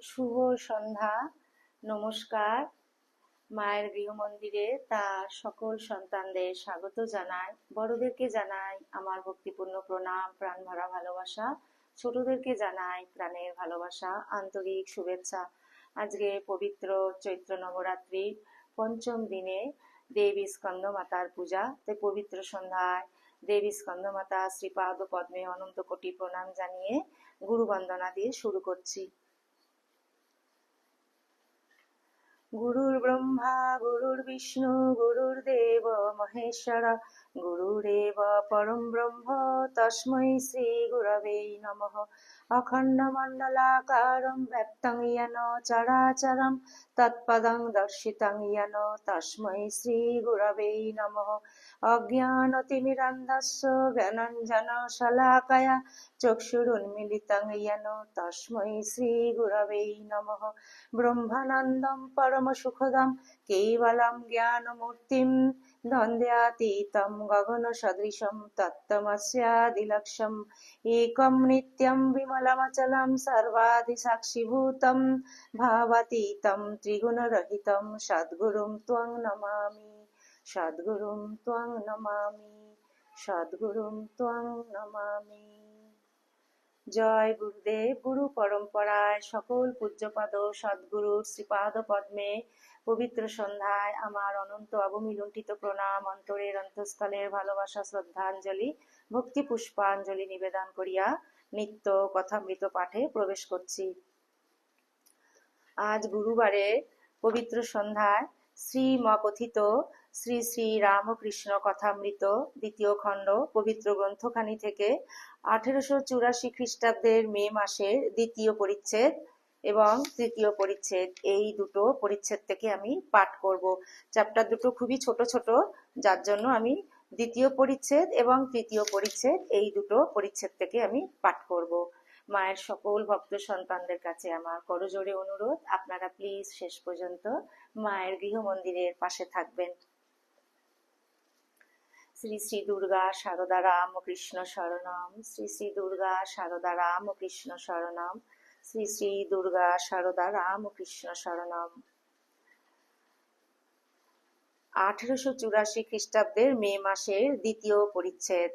শুভ সন্ধ্যা, নমস্কার। মায়ের গৃহমন্দিরে তার সকল সন্তানদের স্বাগত জানাই। বড়দেরকে জানাই আমার ভক্তিপূর্ণ প্রণাম, প্রাণ ভরা ভালোবাসা। ছোটদেরকে জানাই প্রাণের ভালোবাসা, আন্তরিক শুভেচ্ছা। আজকে পবিত্র চৈত্র নবরাত্রির পঞ্চম দিনে দেবী স্কন্দ মাতার পূজা। তাই পবিত্র সন্ধ্যায় দেবী স্কন্দ মাতা শ্রীপাদ পদ্মে অনন্ত কোটি প্রণাম জানিয়ে গুরু বন্দনা দিয়ে শুরু করছি। গুরুর ব্রহ্মা, গুরুর বিষ্ণু, গুরুর দেব মহেশ্বর গুরুরেব পরম ব্রহ্ম, তস্মৈ শ্রী গুরবে নম। অখণ্ড মন্ডলাকার ব্যক্তং চরাচরম, তৎপদং দর্শিতং তস্মৈ শ্রী গুরবে নমঃ। অজ্ঞানতিমিরান্ধস্য জ্ঞানঞ্জনশলাকয়া চক্ষুরুন্মিলিতং ইয়ন তস্মৈ শ্রীগুরবে নমঃ ব্রহ্মানন্দম পরমসুখদম কেবলম জ্ঞানমূর্তিম দ্বন্দ্বাতীতম গগন সদৃশম তত্তমস্যাদিলক্ষম একম নিত্যম বিমলমচলম সর্বাধিসাক্ষিভূতম ভাবাতীতম ত্রিগুণরহিতম সদ্গুরুম ত্বং নমামি সদ্গুরুম ত্বং নমামি, সদ্গুরুম ত্বং নমামি। জয় গুরুদেব, গুরু পরম্পরায় সকল পূজ্যপাদ সদ্গুরু শ্রীপাদ পদ্মে পবিত্র সন্ধ্যায় আমার অনন্ত অবমিলুণ্ঠিত প্রণাম অন্তরের অন্তঃস্থলের ভালোবাসা, শ্রদ্ধাঞ্জলি, ভক্তি পুষ্পাঞ্জলি নিবেদন করিয়া নিত্য কথামৃত পাঠে প্রবেশ করছি। আজ গুরুবারে পবিত্র সন্ধ্যায় শ্রীমকথিত শ্রী শ্রী রামকৃষ্ণ কথামৃত, দ্বিতীয় খণ্ড, পবিত্র গ্রন্থখানি থেকে আঠেরোশো চুরাশি খ্রিস্টাব্দের মে মাসের দ্বিতীয় পরিচ্ছেদ এবং তৃতীয় পরিচ্ছেদ। এই দুটো পরিচ্ছেদ থেকে আমি পাঠ করব। চ্যাপ্টার দুটো খুবই ছোট ছোট, যার জন্য আমি দ্বিতীয় পরিচ্ছেদ এবং তৃতীয় পরিচ্ছেদ এই দুটো পরিচ্ছেদ থেকে আমি পাঠ করব। মায়ের সকল ভক্ত সন্তানদের কাছে আমার করজোড়ে অনুরোধ, আপনারা প্লিজ শেষ পর্যন্ত মায়ের গৃহ মন্দিরের পাশে থাকবেন। শ্রী শ্রী দুর্গা সারদা রাম ও কৃষ্ণ শরণম, শ্রী শ্রী দুর্গা সারদা রাম ও কৃষ্ণ শরণম, শ্রী শ্রী দুর্গা সারদা রাম ও কৃষ্ণ শরণম। আঠেরোশো চুরাশি খ্রিস্টাব্দের মে মাসের দ্বিতীয় পরিচ্ছেদ।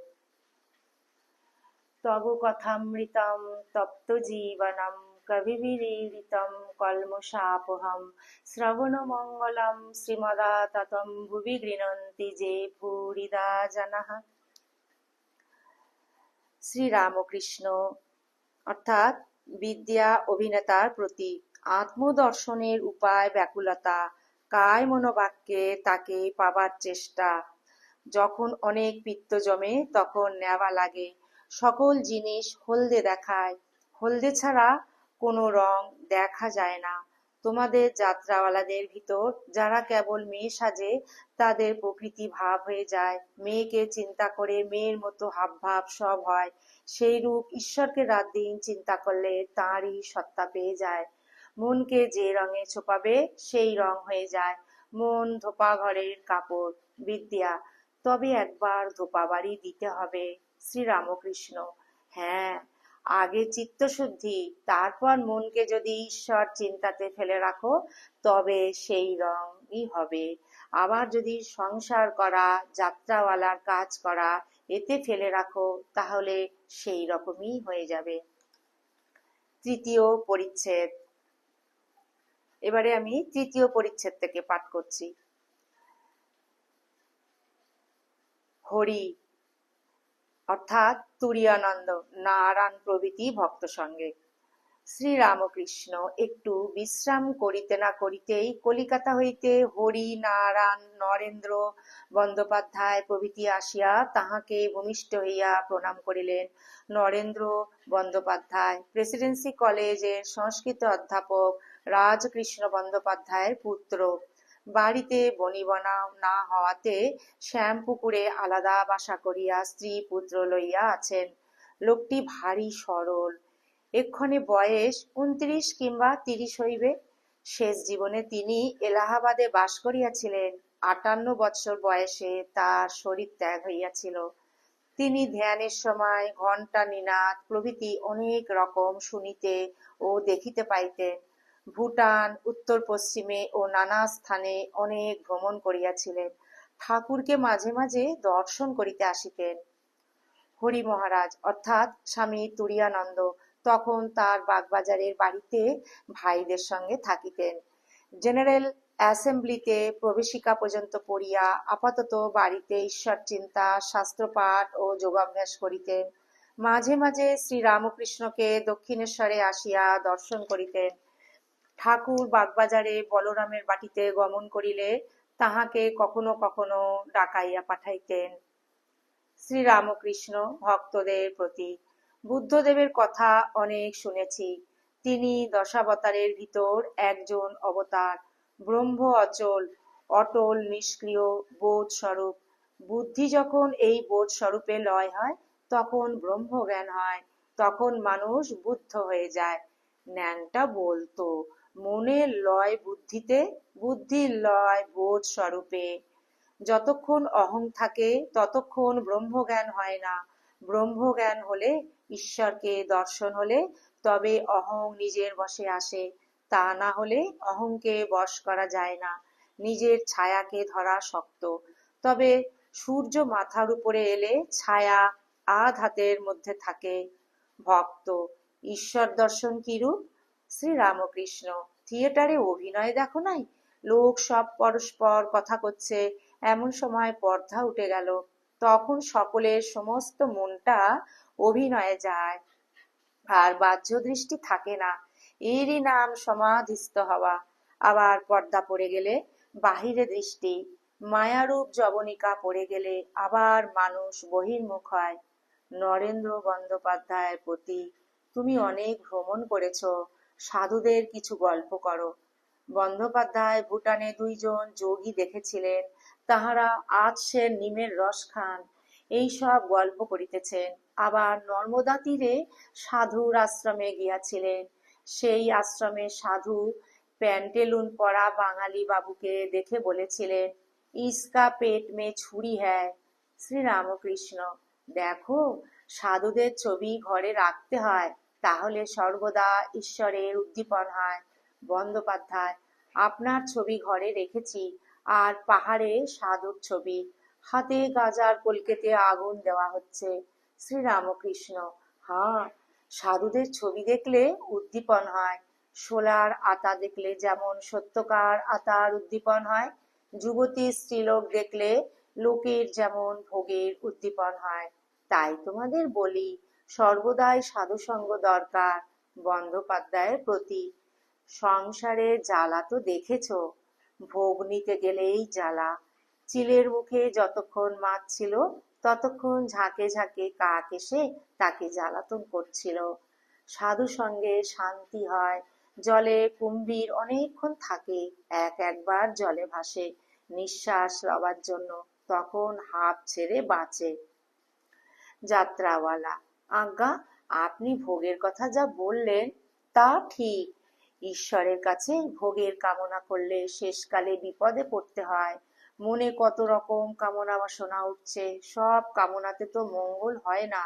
তব কথামৃতম তপ্ত জীবনম কলমশাপহম শ্রবণমঙ্গলম শ্রীমদা ততম ভুবি গৃণন্তি যে ভূরিদা জানাহ শ্রীরামকৃষ্ণ অর্থাৎ বিদ্যা অভিনেতার প্রতীক আত্মদর্শনের উপায় ব্যাকুলতা কায় মনোবাক্যে তাকে পাবার চেষ্টা যখন অনেক পিত্ত জমে, তখন নেওয়া লাগে। সকল জিনিস হলদে দেখায়। হলদে ছাড়া কোনো রং দেখা যায় না। তোমাদের যাত্রাওয়ালাদের ভিতর যারা কেবল মেয়ে সাজে, তাদের প্রকৃতি ভাব হয়ে যায়। মেয়েকে চিন্তা করে মেয়ের মতো হাব ভাব সব হয়। সেই রূপ ঈশ্বরকে রাত দিন চিন্তা করলে তাঁরই সত্তা পেয়ে যায়। মনকে যে রঙে ছোপাবে, সেই রং হয়ে যায়। মন ধোপা ঘরের কাপড়, বিদ্যা। তবে একবার ধোপা বাড়ি দিতে হবে। শ্রীরামকৃষ্ণ। হ্যাঁ। আগে চিত্তশুদ্ধি, তারপর মনকে যদি ঈশ্বর চিন্তাতে ফেলে রাখো, তবে সেই রঙই হবে। আবার যদি সংসার করা, যাত্রাওয়ালার কাজ করা, এতে ফেলে রাখো, তাহলে সেই রকমই হয়ে যাবে। তৃতীয় পরিচ্ছেদ। এবারে আমি তৃতীয় পরিচ্ছেদ থেকে পাঠ করছি। হরি অর্থাৎ তুরিয়ানন্দ নারায়ণ প্রভৃতি ভক্ত সঙ্গে। শ্রীরামকৃষ্ণ একটু বিশ্রাম করিতে না করিতেই কলিকাতা হইতে হরি, নারায়ণ, নরেন্দ্র বন্দ্যোপাধ্যায় প্রভৃতি আসিয়া তাহাকে ভূমিষ্ঠ হইয়া প্রণাম করিলেন। নরেন্দ্র বন্দ্যোপাধ্যায়, প্রেসিডেন্সি কলেজের সংস্কৃত অধ্যাপক রাজকৃষ্ণ বন্দ্যোপাধ্যায়ের পুত্র। বাড়িতে বনিবনা না হওয়াতে শ্যামপুকুরে আলাদা বাসা করিয়া স্ত্রী পুত্র লইয়া আছেন। লোকটি ভারী সরল। এক্ষণে বয়স উনত্রিশ কিংবা তিরিশ হইবে। শেষ জীবনে তিনি এলাহাবাদে বাস করিয়াছিলেন। আটান্ন বৎসর বয়সে তার শরীর ত্যাগ হইয়াছিল। তিনি ধ্যানের সময় ঘণ্টা নিনাদ প্রভৃতি অনেক রকম শুনিতে ও দেখিতে পাইতেন। ভুটান উত্তর পশ্চিমে ও নানা স্থানে অনেক ভ্রমণ করিয়াছিলেন। ঠাকুরকে মাঝে মাঝে দর্শন করিতে আসিতেন। হরি মহারাজ, অর্থাৎ স্বামী তুরিয়ানন্দ, তখন তার বাগবাজারের বাড়িতে ভাইদের সঙ্গে থাকিতেন। জেনারেল অ্যাসেম্বলিতে প্রবেশিকা পর্যন্ত পড়িয়া আপাতত বাড়িতে ঈশ্বর চিন্তা শাস্ত্রপাঠ ও যোগাভ্যাস করিতেন। মাঝে মাঝে শ্রী রামকৃষ্ণকে দক্ষিণেশ্বরে আসিয়া দর্শন করিতেন। ঠাকুর বাগবাজারে বলরামের বাটিতে গমন করিলে তাহাকে কখনো কখনো ডাকাইয়া পাঠাইতেন। শ্রীরামকৃষ্ণ ভক্তদের প্রতি বুদ্ধদেবের কথা অনেক শুনেছি। তিনি দশাবতারের ভিতর একজন অবতার, ব্রহ্ম অচল, অটল, নিষ্ক্রিয় বোধ স্বরূপ বুদ্ধি যখন এই বোধ স্বরূপে লয় হয়, তখন ব্রহ্ম জ্ঞান হয়, তখন মানুষ বুদ্ধ হয়ে যায়। ন্যাংটা বলতো মনের লয় বুদ্ধিতে বুদ্ধির লয় বোধ স্বরূপে। যতক্ষণ অহং থাকে, ততক্ষণ ব্রহ্মজ্ঞান হয় না। ব্রহ্মজ্ঞান হলে ঈশ্বরকে দর্শন হলে তবে অহং নিজের বসে আসে। তা না হলে অহংকে বশ করা যায় না। নিজের ছায়াকে ধরা শক্ত। তবে সূর্য মাথার উপরে এলে ছায়া আধ হাতের মধ্যে থাকে। ভক্ত, ঈশ্বর দর্শন কিরূপ? শ্রী রামকৃষ্ণ থিয়েটারে অভিনয় দেখো নাই? লোক সব পরস্পর কথা করছে, এমন সময় পর্দা উঠে গেল। তখন সকলের সমস্ত মনটা অভিনয়ে যায়। আর বাহ্য দৃষ্টি থাকে না, এরই নাম সমাধিস্থ হওয়া। আবার পর্দা পড়ে গেলে বাহিরে দৃষ্টি, মায়ারূপ জবনিকা পড়ে গেলে আবার মানুষ বহির্মুখ হয়। নরেন্দ্র বন্দ্যোপাধ্যায়ের প্রতি তুমি অনেক ভ্রমণ করেছ সাধুদের কিছু গল্প করো। বন্দ্যোপাধ্যায়, ভুটানে দুইজন যোগী দেখেছিলেন। তাহারা আজ সে নিমের রস খান। এই সব গল্প করিতেছেন। আবার নর্মদা তীরে সাধুর আশ্রমে গিয়াছিলেন। সেই আশ্রমে সাধু প্যান্টেলুন পরা বাঙালি বাবুকে দেখে বলেছিলেন, ইসকা পেট মে ছুরি হ্যায় শ্রী রামকৃষ্ণ দেখো, সাধুদের ছবি ঘরে রাখতে হয়। তাহলে সর্বদা ঈশ্বরের উদ্দীপন হয়, বন্দ্যোপাধ্যায়। আপনার ছবি ঘরে রেখেছি, আর পাহাড়ে সাধুর ছবি। হাতে গাজার কলকেতে আগুন দেওয়া হচ্ছে। শ্রীরামকৃষ্ণ হ্যাঁ সাধুদের ছবি দেখলে উদ্দীপন হয়। সোলার আতা দেখলে যেমন সত্যকার আতার উদ্দীপন হয়, যুবতী স্ত্রীলোক দেখলে লোকের যেমন ভোগের উদ্দীপন হয়। তাই তোমাদের বলি সর্বদাই সাধুসঙ্গ দরকার, বন্দ্যোপাধ্যায়ের প্রতি। সংসারে জ্বালা তো দেখেছ, ভোগ নিতে গেলেই জ্বালা। চিলের মুখে যতক্ষণ মাছ ছিল, ততক্ষণ ঝাঁকে ঝাঁকে কাক এসে তাকে জ্বালাতন করছিল। সাধু সঙ্গে শান্তি হয়, জলে কুম্ভীর অনেকক্ষণ থাকে, এক একবার জলে ভাসে, নিঃশ্বাস লবার জন্য তখন হাফ ছেড়ে বাঁচে। যাত্রাওয়ালা আজ্ঞা, আপনি ভোগের কথা যা বললেন তা ঠিক। ঈশ্বরের কাছে ভোগের কামনা করলে শেষকালে বিপদে পড়তে হয়। মনে কত রকম কামনা বাসনা উঠছে, সব কামনাতে তো মঙ্গল হয় না।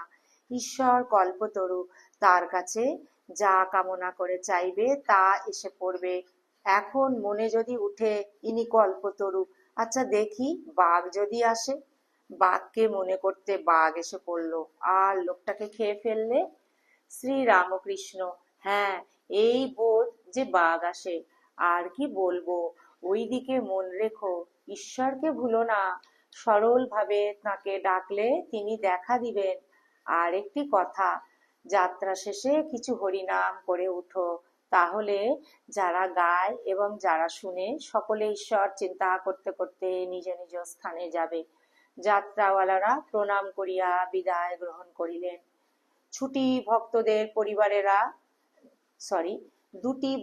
ঈশ্বর কল্পতরু, তার কাছে যা কামনা করে চাইবে তা এসে পড়বে। এখন মনে যদি উঠে, ইনি কল্পতরু। আচ্ছা দেখি, বাঘ যদি আসে। বাঘকে মনে করতে বাঘ এসে পড়ল। আর লোকটাকে খেয়ে ফেললে? শ্রী রামকৃষ্ণ হ্যাঁ এই বোধ যে বাঘ আসে। আর কি বলব? ওই দিকে মন রেখো, ঈশ্বরকে ভুলো না। সরল ভাবে তাকে ডাকলে তিনি দেখা দিবেন। আর একটি কথা, যাত্রা শেষে কিছু হরিনাম করে উঠো। তাহলে যারা গায় এবং যারা শুনে, সকলে ঈশ্বর চিন্তা করতে করতে নিজ নিজ স্থানে যাবে। যাত্রাওয়ালারা প্রণাম করিয়া বিদায় গ্রহণ করিলেন। ছুটি ভক্তদের পরিবারেরা সরি দুটি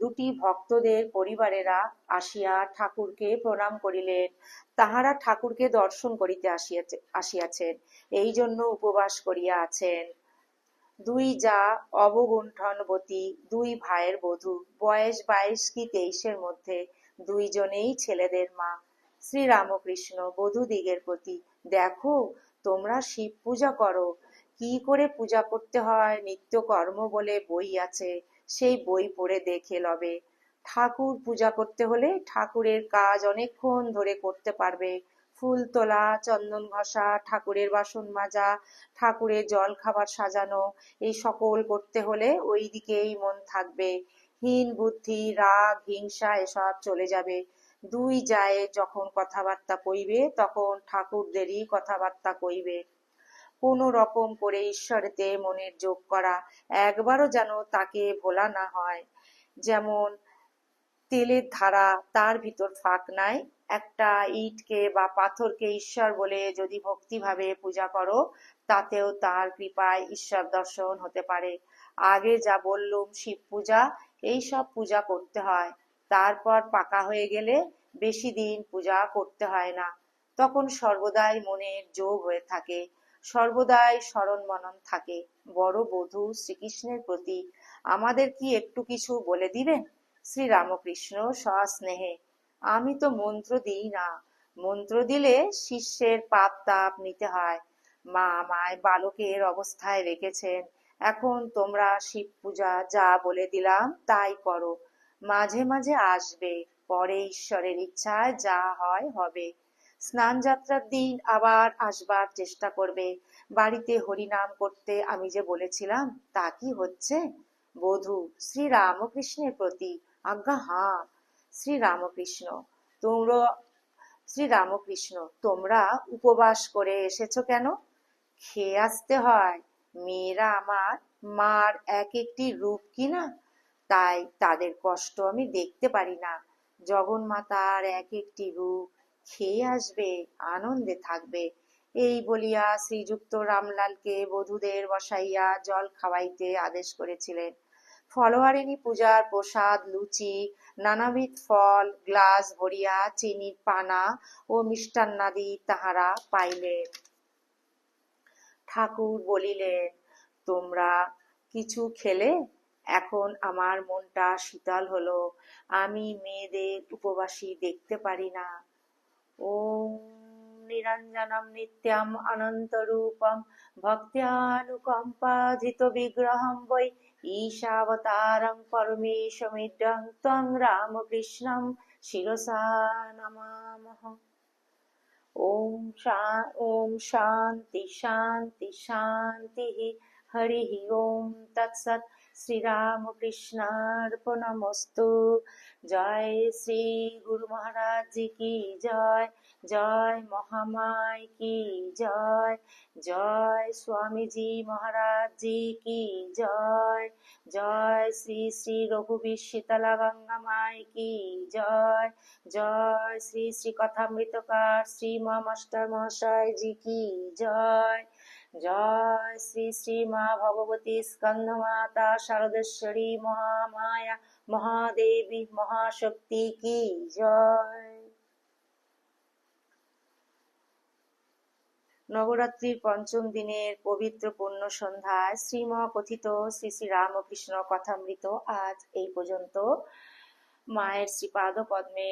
দুটি ভক্তদের পরিবারেরা আসিয়া ঠাকুরকে প্রণাম করিলেন। তাহারা ঠাকুরকে দর্শন করিতে আসিয়াছে, আসিয়াছেন। এই জন্য উপবাস করিয়া আছেন। দুই যা অবগুণ্ঠনবতী, দুই ভাইয়ের বধূ, বয়স বাইশ কি তেইশের মধ্যে দুইজনেই ছেলেদের মা। শ্রী রামকৃষ্ণ বধূদিগের প্রতি, দেখো, তোমরা শিব পূজা করো। কি করে পূজা করতে হয়? নিত্য কর্ম বলে বই আছে, সেই বই পড়ে দেখে লবে। ঠাকুর পূজা করতে হলে ঠাকুরের কাজ অনেকক্ষণ ধরে করতে পারবে। ফুল তোলা, চন্দন ঘষা, ঠাকুরের বাসন মাজা, ঠাকুরের জল খাবার সাজানো, এই সকল করতে হলে ওই দিকেই মন থাকবে। হীন বুদ্ধি, রাগ, হিংসা, এসব চলে যাবে। দুই যায় যখন কথাবার্তা কইবে, তখন ঠাকুরদেরই কথাবার্তা কইবে। কোনো রকম করে ঈশ্বরেতে মনের যোগ করা একবারও যেন তাকে ভোলা না হয়। যেমন তেলের ধারা তার ভিতর ফাঁক নাই, একটা ইটকে বা পাথরকে ঈশ্বর বলে যদি ভক্তিভাবে পূজা করো, তাতেও তার কৃপায় ঈশ্বর দর্শন হতে পারে। আগে যা বললুম শিব পূজা, এই সব পূজা করতে হয়। তারপর পাকা হয়ে গেলে বেশি দিন পূজা করতে হয় না। তখন সর্বদাই মনের যোগ হয়ে থাকে, সর্বদাই স্মরণ মনন থাকে। বড় বধূ শ্রীকৃষ্ণের প্রতি আমাদের কি একটু কিছু বলে দিবেন? শ্রী রামকৃষ্ণ সস্নেহে আমি তো মন্ত্র দিই না। মন্ত্র দিলে শিষ্যের পাপ তাপ নিতে হয়। মা আমায় বালকের অবস্থায় রেখেছেন। এখন তোমরা শিব পূজা যা বলে দিলাম তাই করো। মাঝে মাঝে আসবে। পরে ঈশ্বরের ইচ্ছায় যা হয় হবে। স্নান যাত্রার দিন আবার আসবার চেষ্টা করবে। বাড়িতে হরিনাম করতে আমি যে বলেছিলাম, তা কি হচ্ছে? বধূ শ্রী রামকৃষ্ণের প্রতি আজ্ঞা, হা শ্রী রামকৃষ্ণ তোমরা শ্রী রামকৃষ্ণ তোমরা উপবাস করে এসেছ কেন? খেয়ে আসতে হয়। মেয়েরা আমার মার এক একটি রূপ কিনা? তাই তাদের কষ্ট আমি দেখতে পারি না। জগন্মাতার এক একটি রূপ খেয়ে আসবে, আনন্দে থাকবে। এই বলিয়া শ্রীযুক্ত রামলালকে বধূদের বসাইয়া জল খাওয়াইতে আদেশ করেছিলেন। ফলোয়ারিণী পূজার প্রসাদ, লুচি, নানাবিধ ফল, গ্লাস ভরিয়া, চিনির পানা ও মিষ্টান্নাদি তাহারা পাইলেন। ঠাকুর বলিলেন, তোমরা কিছু খেলে? এখন আমার মনটা শীতল হলো। আমি মেয়েদের উপবাসী দেখতে পারি না। ওম নিরঞ্জনম নিত্যম অনন্তরূপম বিগ্রহম বৈ রামকৃষ্ণম শিরসা নমামহ ওম শা, ওম শান্তি শান্তি শান্তি। হরি ওম তৎসৎ। শ্রীরামকৃষ্ণার্পণমস্তু। জয় শ্রী গুরু মহারাজ কি জয় জয় মহামায় কি জয় জয় স্বামীজি মহারাজ কি জয় জয় শ্রী শ্রী রঘুবীর শীতলা গঙ্গা মাই কি জয় জয় শ্রী শ্রী কথামৃতকার শ্রী মা মাস্টার মহাশয় জি কি জয় জয় শ্রী শ্রী মা ভগবতী স্কন্দ মাতা শারদেশ্বরী মহামায়া, মহাদেবী মহাশক্তি কি জয়। নবরাত্রির পঞ্চম দিনের পবিত্র পূর্ণ সন্ধ্যায় শ্রীম কথিত শ্রী শ্রী রামকৃষ্ণ কথামৃত আজ এই পর্যন্ত। মায়ের শ্রীপাদ পদ্মে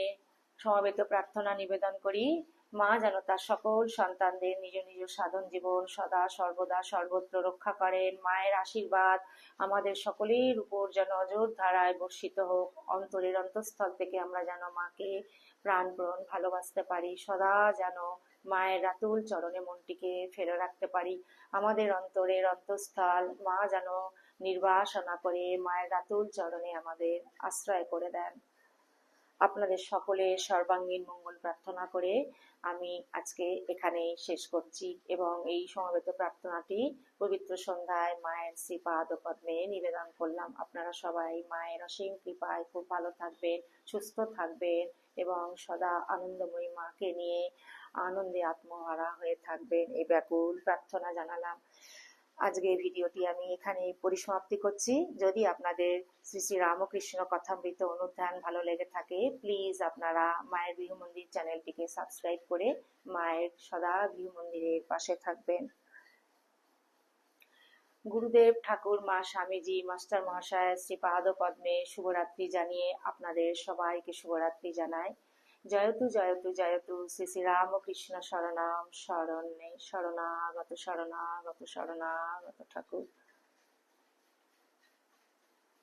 সমবেত প্রার্থনা নিবেদন করি। মা যেন তার সকল সন্তানদের নিজ নিজ সাধন জীবন সদা সর্বদা সর্বত্র রক্ষা করেন। মায়ের আশীর্বাদ আমাদের সকলের উপর যেন অযোর ধারায় বর্ষিত হোক। অন্তরের অন্তঃস্থল থেকে আমরা যেন মাকে প্রাণপ্রণ ভালোবাসতে পারি। সদা যেন মায়ের রাতুল চরণে মনটিকে ফেলে রাখতে পারি। আমাদের অন্তরের অন্তঃস্থল মা যেন নির্বাসনা করে মায়ের রাতুল চরণে আমাদের আশ্রয় করে দেন। আপনাদের সকলের সর্বাঙ্গীন মঙ্গল প্রার্থনা করে আমি আজকে এখানে শেষ করছি এবং এই সমবেত প্রার্থনাটি পবিত্র সন্ধ্যায় মায়ের শ্রীপাদ পদ্মে নিবেদন করলাম। আপনারা সবাই মায়ের অসীম কৃপায় খুব ভালো থাকবেন, সুস্থ থাকবেন এবং সদা আনন্দময়ী মাকে নিয়ে আনন্দে আত্মহারা হয়ে থাকবেন। এই ব্যাকুল প্রার্থনা জানালাম। আজকে ভিডিওটি আমি এখানে পরিসমাপ্তি করছি। যদি আপনাদের শ্রী শ্রী রামকৃষ্ণ কথামৃত অনুধ্যান ভালো লেগে থাকে প্লিজ আপনারা মায়ের গৃহ মন্দির চ্যানেলটিকে সাবস্ক্রাইব করে মায়ের সদা গৃহ মন্দিরের পাশে থাকবেন। গুরুদেব ঠাকুর, মা স্বামীজি, মাস্টার মহাশয় শ্রী পাদ পদ্মে শুভরাত্রি জানিয়ে আপনাদের সবাইকে শুভরাত্রি জানাই। জয়তু জয়তু জয়তু শ্রী শ্রী রামকৃষ্ণ শরণাম শরণ্যে শরণাগত শরণাগত শরণাগত ঠাকুর।